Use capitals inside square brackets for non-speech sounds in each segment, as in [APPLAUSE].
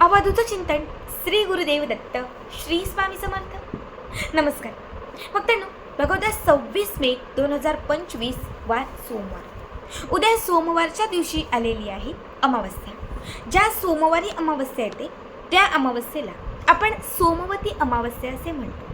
अवधूत चिंतन श्री गुरुदेव दत्त श्री स्वामी समर्थ. नमस्कार. भक्तांनो भगवद्या सव्वीस मे दोन हजार पंचवीस वार सोमवार. उद्या सोमवारच्या दिवशी आलेली आहे अमावस्या. ज्या सोमवारी अमावस्या येते त्या अमावस्येला आपण सोमवती अमावस्या असे म्हणतो.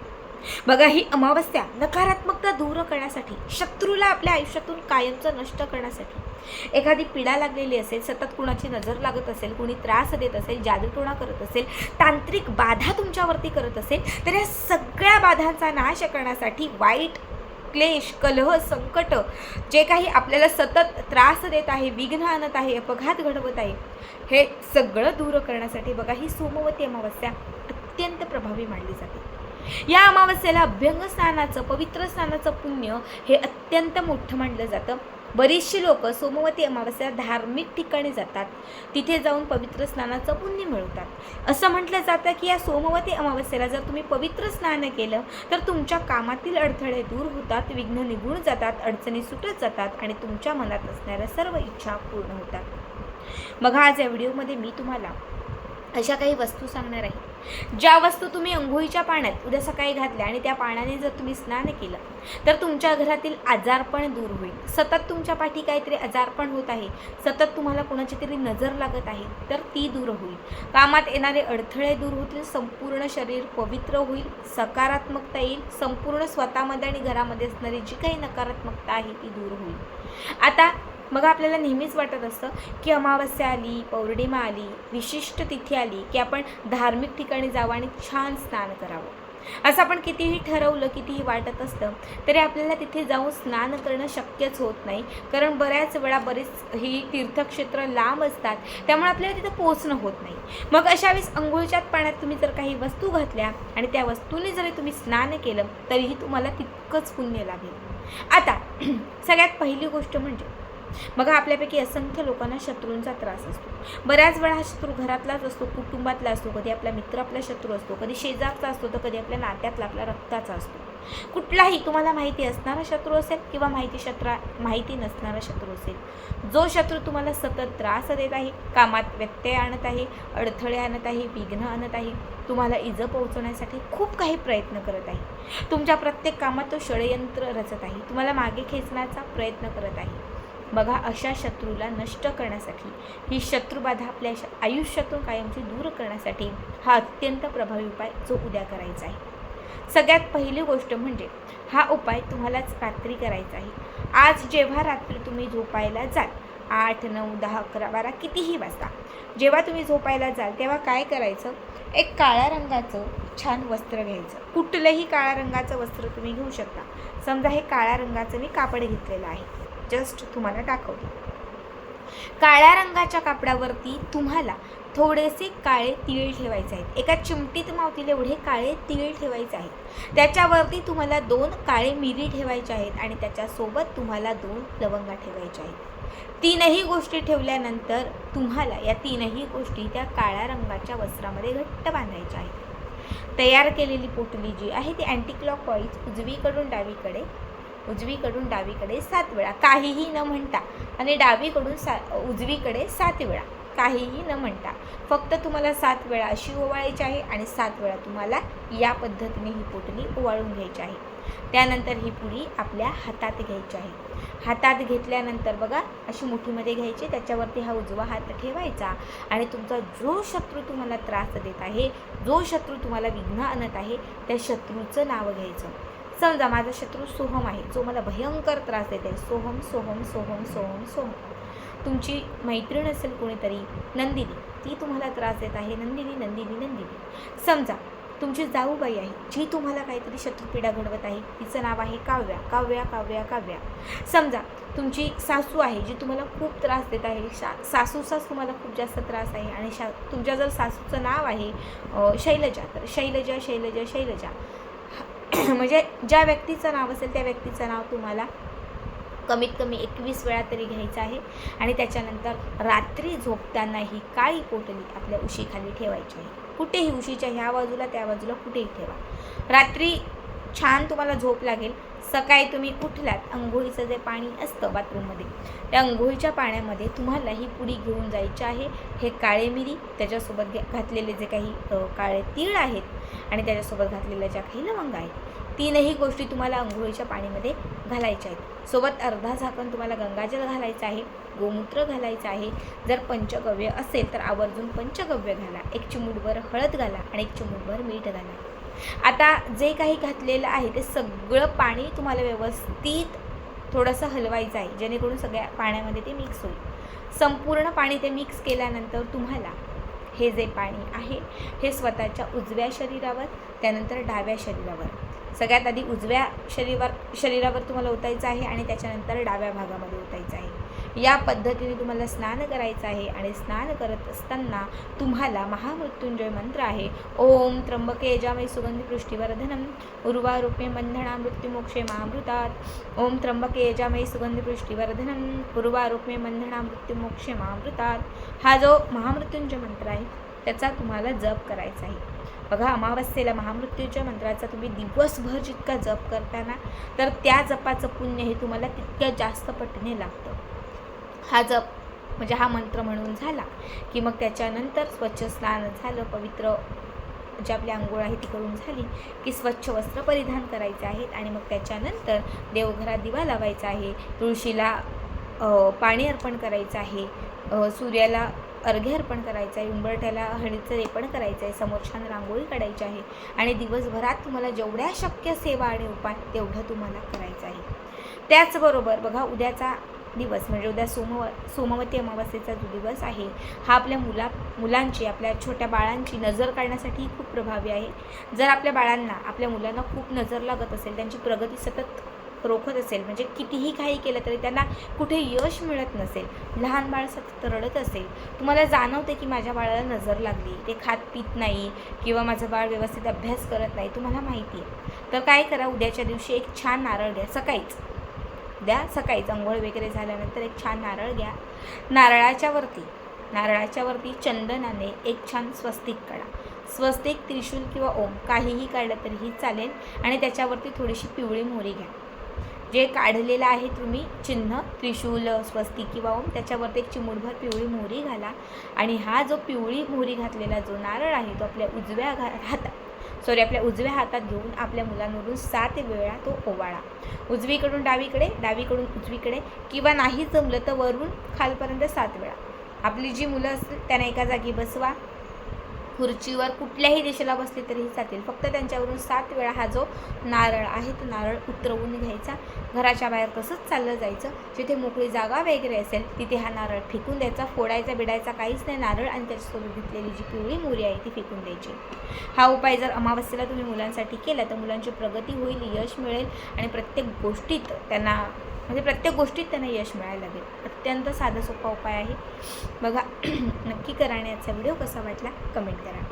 बघा ही अमावस्या नकारात्मकता दूर करण्यासाठी शत्रूला आपल्या आयुष्यातून कायमचं नष्ट करण्यासाठी एखादी पिढा लागलेली असेल सतत कुणाची नजर लागत असेल कुणी त्रास देत असेल जादूटोणा करत असेल तांत्रिक बाधा तुमच्यावरती करत असेल तर या सगळ्या बाधांचा नाश करण्यासाठी वाईट क्लेश कलह संकट जे काही आपल्याला सतत त्रास देत आहे विघ्न आणत आहे अपघात घडवत आहे हे सगळं दूर करण्यासाठी बघा ही सोमवती अमावस्या अत्यंत प्रभावी मानली जाते. या अमावस्येला अभ्यंग स्नानाचं पवित्र स्नानाचं पुण्य हे अत्यंत मोठं मानलं जातं. बरीचशी लोक सोमवती अमावस्या धार्मिक ठिकाणी जातात. तिथे जाऊन पवित्र स्नानाचं पुण्य मिळवतात. असं म्हटलं जातं की या सोमवती अमावस्येला जर तुम्ही पवित्र स्नान केलं तर तुमच्या कामातील अडथळे दूर होतात विघ्न निघून जातात अडचणी सुटत जातात आणि तुमच्या मनात असणाऱ्या सर्व इच्छा पूर्ण होतात. मग आज या व्हिडिओमध्ये मी तुम्हाला अशा काही वस्तू सांगणार आहे. ज्या वस्तू तुम्ही अंघोळीच्या पाण्यात उद्या सकाळी घातल्या आणि त्या पाण्याने जर तुम्ही स्नान केलं तर तुमच्या घरातील आजारपण दूर होईल. सतत तुमच्या पाठी काहीतरी आजारपण होत आहे सतत तुम्हाला कोणाची तरी नजर लागत आहे तर ती दूर होईल. कामात येणारे अडथळे दूर होतील संपूर्ण शरीर पवित्र होईल सकारात्मकता येईल संपूर्ण स्वतःमध्ये आणि घरामध्ये असणारी जी काही नकारात्मकता आहे ती दूर होईल. आता मग आपल्याला नेहमीच वाटत असतं की अमावस्या आली पौर्णिमा आली विशिष्ट तिथी आली की आपण धार्मिक ठिकाणी जावं आणि छान स्नान करावं. असं आपण कितीही ठरवलं कितीही वाटत असतं तरी आपल्याला तिथे जाऊन स्नान करणं शक्यच होत नाही. कारण बऱ्याच वेळा बरेच ही तीर्थक्षेत्र लांब असतात त्यामुळे आपल्याला तिथं पोचणं होत नाही. मग अशा वेळेस अंघोळच्याच पाण्यात तुम्ही जर काही वस्तू घातल्या आणि त्या वस्तूने जरी तुम्ही स्नान केलं तरीही तुम्हाला तितकंच पुण्य लागेल आता [CLEARS THROAT] सगळ्यात पहिली गोष्ट म्हणजे मग आपल्यापैकी असंख्य लोकांना शत्रूंचा त्रास असतो. बऱ्याच वेळा हा शत्रू घरातलाच असतो कुटुंबातला असतो कधी आपला मित्र आपला शत्रू असतो कधी शेजारचा असतो तर कधी आपल्या नात्यातला आपला रक्ताचा असतो. कुठलाही तुम्हाला माहिती असणारा शत्रू असेल किंवा माहिती शत्रा माहिती नसणारा शत्रू असेल जो शत्रू तुम्हाला सतत त्रास देत आहे कामात व्यत्यय आणत आहे अडथळे आणत आहे विघ्न आणत आहे तुम्हाला इजं पोहोचवण्यासाठी खूप काही प्रयत्न करत आहे. तुमच्या प्रत्येक कामात तो षडयंत्र रचत आहे. तुम्हाला मागे खेचण्याचा प्रयत्न करत आहे. बघा अशा शत्रूला नष्ट करण्यासाठी ही शत्रुबाधा आपल्या श- आयुष्यातून कायमची दूर करण्यासाठी हा अत्यंत प्रभावी उपाय जो उद्या करायचा आहे. सगळ्यात पहिली गोष्ट म्हणजे हा उपाय तुम्हालाच रात्री करायचा आहे. आज जेव्हा रात्री तुम्ही झोपायला जाल आठ नऊ दहा अकरा बारा कितीही वाजता जेव्हा तुम्ही झोपायला जाल तेव्हा काय करायचं? एक काळ्या रंगाचं छान वस्त्र घ्यायचं. कुठलंही काळ्या रंगाचं वस्त्र तुम्ही घेऊ शकता. समजा हे काळ्या रंगाचं मी कापड घेतलेलं आहे. जस्ट तुम्हाला दाखवते. काळ्या रंगाच्या कापडावरती तुम्हाला थोडेसे काळे तीळ ठेवायचे आहेत. एका चिमटीत मावतील एवढे काळे तीळ ठेवायचे आहेत. त्याच्यावरती तुम्हाला दोन काळे मिरी ठेवायचे आहेत आणि त्याच्यासोबत तुम्हाला दोन लवंगा ठेवायच्या आहेत. तीनही गोष्टी ठेवल्यानंतर तुम्हाला या तीनही गोष्टी त्या काळ्या रंगाच्या वस्त्रामध्ये घट्ट बांधायच्या आहेत. तयार केलेली पोटली जी आहे ती अँटी क्लॉक वाईज उजवीकडून डावीकडे उजवीकडून डावीकडे सात वेळा. काहीही न म्हणता. आणि डावीकडून सा उजवीकडे सात वेळा. काहीही न म्हणता. फक्त तुम्हाला सात वेळा अशी ओवाळायची आहे आणि सात वेळा तुम्हाला या पद्धतीने ही पोटली ओवाळून घ्यायची आहे. त्यानंतर ही पुडी आपल्या हातात घ्यायची आहे. हातात घेतल्यानंतर बघा अशी मुठीमध्ये घ्यायची त्याच्यावरती हा उजवा हात ठेवायचा आणि तुमचा जो शत्रू तुम्हाला त्रास देत आहे जो शत्रू तुम्हाला विघ्न आणत आहे त्या शत्रूचं नाव घ्यायचं. समजा माझा शत्रू सोहम आहे जो मला भयंकर त्रास देत आहे सोहम सोहम सोहम सोहम सोहम. तुमची मैत्रीण असेल कोणीतरी नंदिनी. ती तुम्हाला त्रास देत आहे. नंदिनी नंदिनी नंदिनी. समजा तुमची जाऊबाई आहे जी तुम्हाला काहीतरी शत्रुपीडा घडवत आहे. तिचं नाव आहे काव्या. काव्या काव्या काव्या. समजा तुमची सासू आहे जी तुम्हाला खूप त्रास देत आहे. शा सासूचाच तुम्हाला खूप जास्त त्रास आहे. आणि शा तुमच्या जर सासूचं नाव आहे शैलजा तर शैलजा शैलजा शैलजा. [COUGHS] म्हणजे ज्या व्यक्तीचं नाव असेल त्या व्यक्तीचं नाव तुम्हाला कमीत कमी एकवीस वेळा तरी घ्यायचं आहे. आणि त्याच्यानंतर रात्री झोपताना ही काळी पोटली आपल्या उशीखाली ठेवायची आहे. कुठेही उशीच्या ह्या बाजूला त्या बाजूला कुठेही ठेवा. रात्री छान तुम्हाला झोप लागेल. सकाळी तुम्ही उठलात अंघोळीचं जे पाणी असतं बाथरूममध्ये त्या अंघोळीच्या पाण्यामध्ये तुम्हाला ही पुडी घेऊन जायची आहे. हे काळे मिरी त्याच्यासोबत घे- घातलेले जे काही काळे तीळ आहेत आणि त्याच्यासोबत घातलेल्या ज्या काही लवंग आहेत तीनही गोष्टी तुम्हाला अंघोळीच्या पाण्यामध्ये घालायच्या आहेत. सोबत अर्धा झाकण तुम्हाला गंगाजल घालायचं आहे गोमूत्र घालायचं आहे. जर पंचगव्य असेल तर आवर्जून पंचगव्य घाला. एक चिमूटभर हळद घाला आणि एक चिमूटभर मीठ घाला. आता जे काही घातलेलं आहे ते सगळं पाणी तुम्हाला व्यवस्थित थोडंसं हलवायचं आहे. जेणेकरून सगळ्या पाण्यामध्ये ते मिक्स होईल. संपूर्ण पाणी ते मिक्स केल्यानंतर तुम्हाला हे जे पाणी आहे हे स्वतःच्या उजव्या शरीरावर त्यानंतर डाव्या शरीरावर. सगळ्यात आधी उजव्या शरीरावर शरीरावर तुम्हाला ओतायचं आहे आणि त्याच्यानंतर डाव्या भागामध्ये ओतायचं आहे. या पद्धतीने तुम्हाला स्नान करायचं आहे आणि स्नान करत असताना तुम्हाला महामृत्युंजय मंत्र आहे. ओम त्र्यंबके यजामय सुगंधी पृष्ठीवर्धनम उर्वारूपे बंधना मृत्युमोक्षे मामृतात ओम त्र्यंबके यजामय सुगंधी पृष्ठीवर्धनम उर्वारूपे बंधना मृत्युमोक्षे मामृतात हा जो महामृत्युंजय मंत्र आहे त्याचा तुम्हाला जप करायचा आहे. बघा अमावस्येला महामृत्यूच्या मंत्राचा तुम्ही दिवसभर जितका जप करताना तर त्या जपाचं पुण्य हे तुम्हाला तितक्या जास्त पटीने लागतं. हा जप म्हणजे हा मंत्र म्हणून झाला की मग त्याच्यानंतर स्वच्छ स्नान झालं पवित्र जी आपली आंघोळ आहे ती करून झाली की स्वच्छ वस्त्र परिधान करायचे आहेत आणि मग त्याच्यानंतर देवघरात दिवा लावायचा आहे तुळशीला पाणी अर्पण करायचं आहे सूर्याला अर्घ्य अर्पण करायचं आहे उंबरठ्याला हळदीचं लेपण करायचं आहे समोर छान रांगोळी काढायची आहे आणि दिवसभरात तुम्हाला जेवढ्या शक्य सेवा आणि उपाय तेवढं तुम्हाला करायचं आहे. त्याचबरोबर बघा उद्याचा दिवस म्हणजे उद्या सोमव सोमवती अमावस्येचा जो दिवस आहे हा आपल्या मुला मुलांची आपल्या छोट्या बाळांची नजर काढण्यासाठी खूप प्रभावी आहे. जर आपल्या बाळांना आपल्या मुलांना खूप नजर लागत असेल त्यांची प्रगती सतत रोखत असेल म्हणजे कितीही काही केलं तरी त्यांना कुठे यश मिळत नसेल लहान बाळ सतत रडत असेल तुम्हाला जाणवते की माझ्या बाळाला नजर लागली ते खात पित नाही किंवा माझं बाळ व्यवस्थित अभ्यास करत नाही तुम्हाला माहिती आहे. तर काय करा उद्याच्या दिवशी एक छान नारळ द्या सकाळीच. द्या. सकाळीच आंघोळ वगैरे झाल्यानंतर एक छान नारळ घ्या. नारळाच्या वरती नारळाच्या वरती चंदनाने एक छान स्वस्तिक काढा. स्वस्तिक त्रिशूल किंवा ओम काहीही काढलं तरीही चालेल आणि त्याच्यावरती थोडीशी पिवळी मोहरी घ्या. जे काढलेलं आहे तुम्ही चिन्ह त्रिशूल स्वस्तिक किंवा ओम त्याच्यावरती एक चिमूटभर पिवळी मोहरी घाला. आणि हा जो पिवळी मोहरी घातलेला जो नारळ आहे तो आपल्या उजव्या घा हातात सॉरी आपल्या उजव्या हातात घेऊन आपल्या मुलांवरून सात वेळा तो ओवाळा. उजवीकडून डावीकडे डावीकडून उजवीकडे किंवा नाही जमलं तर वरून खालपर्यंत सात वेळा. आपली जी मुलं असतील त्यांना एका जागी बसवा. खुर्चीवर कुठल्याही दिशेला बसले तरीही चालतील. फक्त त्यांच्यावरून सात वेळा हा जो नारळ आहे तो नारळ उतरवून घ्यायचा. घराच्या बाहेर तसंच चाललं जायचं. जिथे मोकळी जागा वगैरे असेल तिथे हा नारळ फेकून द्यायचा. फोडायचा बिडायचा काहीच नाही. नारळ आणि त्याच्यासोबत घेतलेली जी पिवळी मोरी आहे ती फेकून द्यायची. हा उपाय जर अमावस्येला तुम्ही मुलांसाठी केला तर मुलांची प्रगती होईल यश मिळेल आणि प्रत्येक गोष्टीत त्यांना म्हणजे प्रत्येक गोष्टीत त्यांना यश मिळायला लागेल. अत्यंत साधा सोपा उपाय आहे. बघा [CLEARS THROAT] नक्की करा आणि आजचा व्हिडिओ कसा वाटला कमेंट करा.